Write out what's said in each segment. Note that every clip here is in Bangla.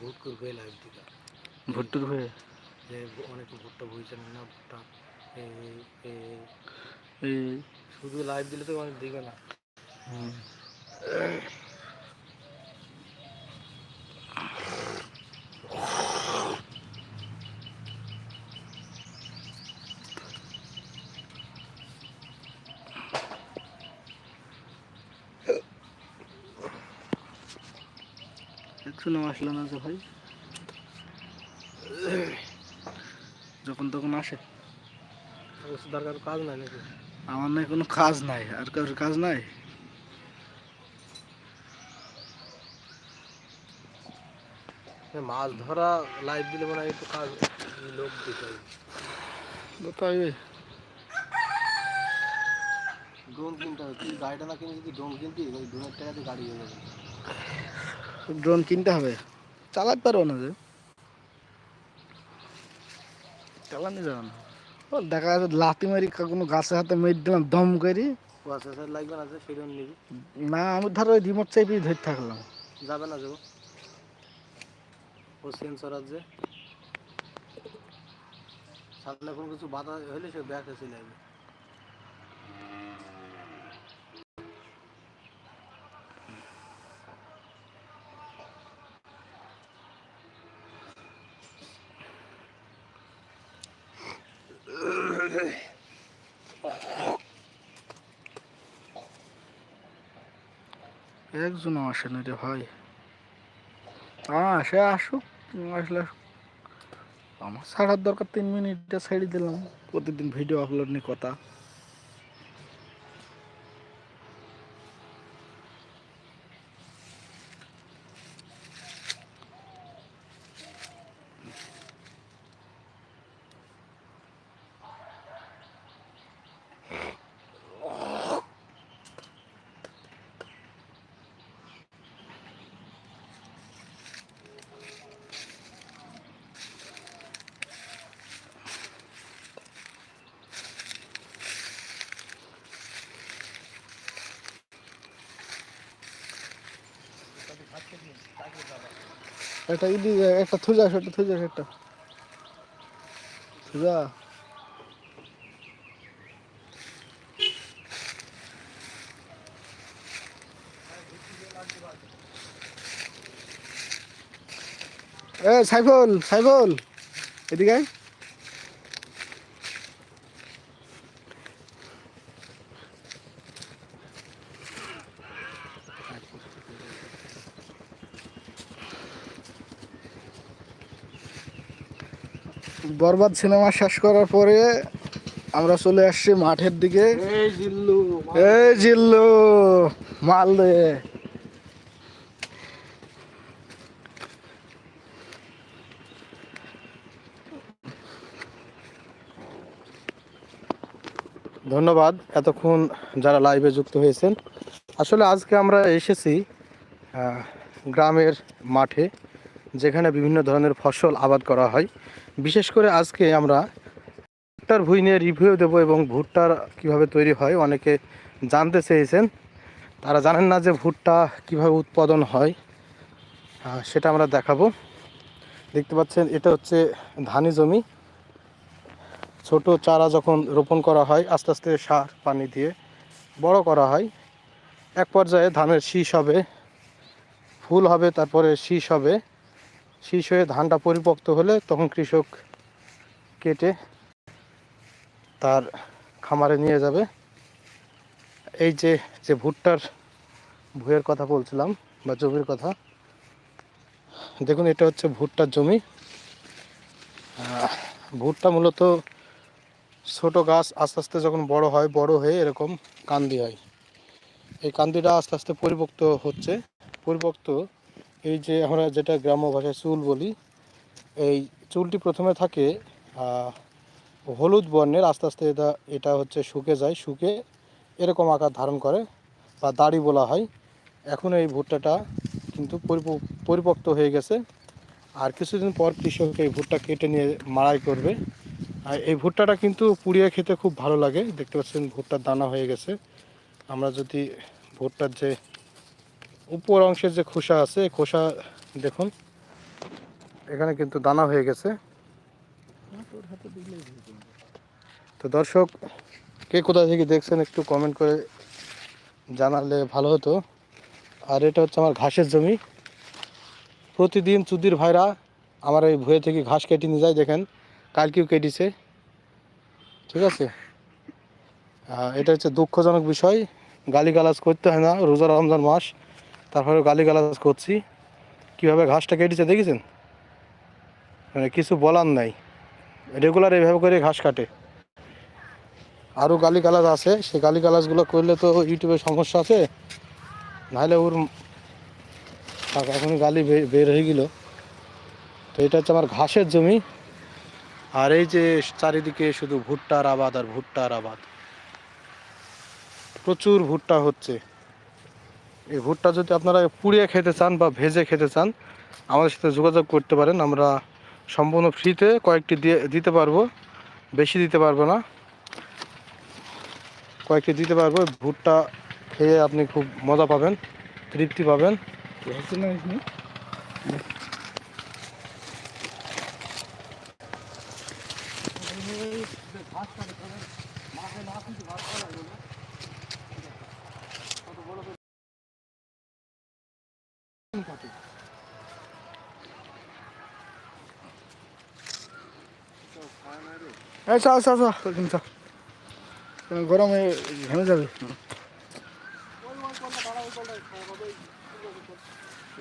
ভুট করবে লাইভ দিকা ভুট্টুর হয়ে যে অনেকে ভুট্টা বুঝছেন না ভুট্টা শুধু লাইভ দিলে তো অনেক দেখবে না। একটু আসলো না যে ভাই। যখন তখন আসে। দরকার কাজ নাই নাকি আমার নাই কোনো কাজ নাই আর কারোর কাজ নাই। মাছ ধরা লাইভ দিলে মনে হয় একটু কাজ লোক দিতে হবে। তাই ড্রোন কিনতে হবে তুই গাড়িটা না কিনে যদি ড্রোন কিনতি ওই ড্রোনের টাকাতে গাড়ি হয়ে যাবে। ড্রোন কিনতে হবে। চালাতে পারব না যে। চালানো যাবে না। ও দেখা যাচ্ছে লাথি মারি কোনো গাছের হাতে মেরে দিলাম দম করি। প্রসেসর লাগবে না সেটা নিবি। না আমি ধরো রিমোট চাইপি ধরে থাকলাম। যাবে না যাব ও। সেন্সর আছে। সামনে কোনো কিছু বাধা হলে সে ব্যাকে চলে যাবে। একজন আসে না রে ভাই। আসে আসুক আসলে আসুক। আমার ছাড়ার দরকার তিন মিনিটটা ছেড়ে দিলাম। প্রতিদিন ভিডিও আপলোড নিয়ে কথা। একটা ইডি একটা থুজা একটা থুজা একটা। থুজা। এ সাইফুল সাইফুল এদিকে বরবাদ সিনেমা শেষ করার পরে আমরা চলে আসছি মাঠের দিকে। এই জিল্লু মাল দে। ধন্যবাদ এতক্ষণ যারা লাইভে যুক্ত হয়েছেন। আসলে আজকে আমরা এসেছি গ্রামের মাঠে যেখানে বিভিন্ন ধরনের ফসল আবাদ করা হয়। বিশেষ করে আজকে আমরা ভুট্টার ভুঁই নিয়ে রিভিউ দেবো এবং ভুট্টার কীভাবে তৈরি হয়, অনেকে জানতে চেয়েছেন। তারা জানেন না যে ভুট্টা কীভাবে উৎপাদন হয় সেটা আমরা দেখাবো। দেখতে পাচ্ছেন, এটা হচ্ছে ধানি জমি। ছোট চারা যখন রোপণ করা হয়, আস্তে আস্তে সার পানি দিয়ে বড় করা হয়। এক পর্যায়ে ধানের শীষ হবে, ফুল হবে, তারপরে শীষ হবে। শীষ হয়ে ধানটা পরিপক্ত হলে তখন কৃষক কেটে তার খামারে নিয়ে যাবে। এই যে যে ভুট্টার ভুঁয়ের কথা বলছিলাম বা জমির কথা, দেখুন এটা হচ্ছে ভুট্টার জমি। ভুট্টা মূলত ছোট গাছ আস্তে আস্তে যখন বড় হয়, বড় হয়ে এরকম কান্দি হয়। এই কান্দিটা আস্তে আস্তে পরিপক্ত হচ্ছে। পরিপক্ত এই যে আমরা যেটা গ্রাম্য ভাষায় চুল বলি, এই চুলটি প্রথমে থাকে হলুদ বর্ণের, আস্তে আস্তে এটা এটা হচ্ছে শুকে যায়, শুকে এরকম আকার ধারণ করে বা দাড়ি বলা হয়। এখন এই ভুট্টাটা কিন্তু পরিপ- পরিপক্ত হয়ে গেছে। আর কিছুদিন পর কৃষক এই ভুট্টা কেটে নিয়ে মাড়াই করবে। আর এই ভুট্টাটা কিন্তু পুড়িয়ে খেতে খুব ভালো লাগে। দেখতে পাচ্ছেন ভুট্টার দানা হয়ে গেছে। আমরা যদি ভুট্টার যে উপর অংশের যে খোসা আছে খোসা দেখুন। এখানে কিন্তু দানা হয়ে গেছে। তো দর্শক, কে কোথা থেকে দেখছেন একটু কমেন্ট করে জানালে ভালো হতো। আর এটা হচ্ছে আমার ঘাসের জমি। প্রতিদিন চুদির ভাইরা আমার এই ভুয়ে থেকে ঘাস কেটে নিয়ে যায়, দেখেন, কালকেও কেটেছে। ঠিক আছে? এটা হচ্ছে দুঃখজনক বিষয়। গালিগালাজ করতে হয় না, রোজা রমজান মাস। তারপরে গালিগালাজ করছি। কীভাবে ঘাসটা কেটেছে দেখেছেন? মানে কিছু বলার নাই। রেগুলার এইভাবে করে ঘাস কাটে। আরও গালি গালাজ আছে। সেই গালি গালাজগুলো করলে তো ইউটিউবে সমস্যা আছে। নাহলে ওর এখন গালি বের হয়ে গেল। তো এটা হচ্ছে আমার ঘাসের জমি। আর এই যে চারিদিকে শুধু ভুট্টার আবাদ আর ভুট্টার আবাদ। প্রচুর ভুট্টা হচ্ছে। এই ভুট্টা যদি আপনারা পুড়িয়ে খেতে চান বা ভেজে খেতে চান, আমাদের সাথে যোগাযোগ করতে পারেন। আমরা সম্পূর্ণ ফ্রিতে কয়েকটি দিয়ে, দিতে পারব। বেশি দিতে পারব না। কয়েকটি দিতে পারব। ভুট্টা খেয়ে আপনি খুব মজা পাবেন, তৃপ্তি পাবেন। তুই এই গরমে ঘেমে যাবে।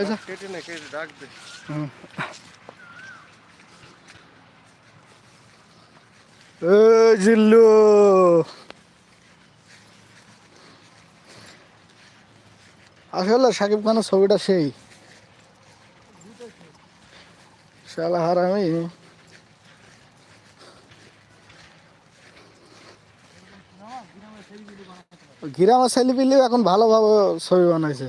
এই যা। কেটে নে কেটে ডাক দে। হুম। জিল্লু। আসলে সাকিব খানের ছবিটা সেই। শালা হারামি। গিরামা ছেলেপিলেও এখন ভালোভাবে ছবি বানাইছে।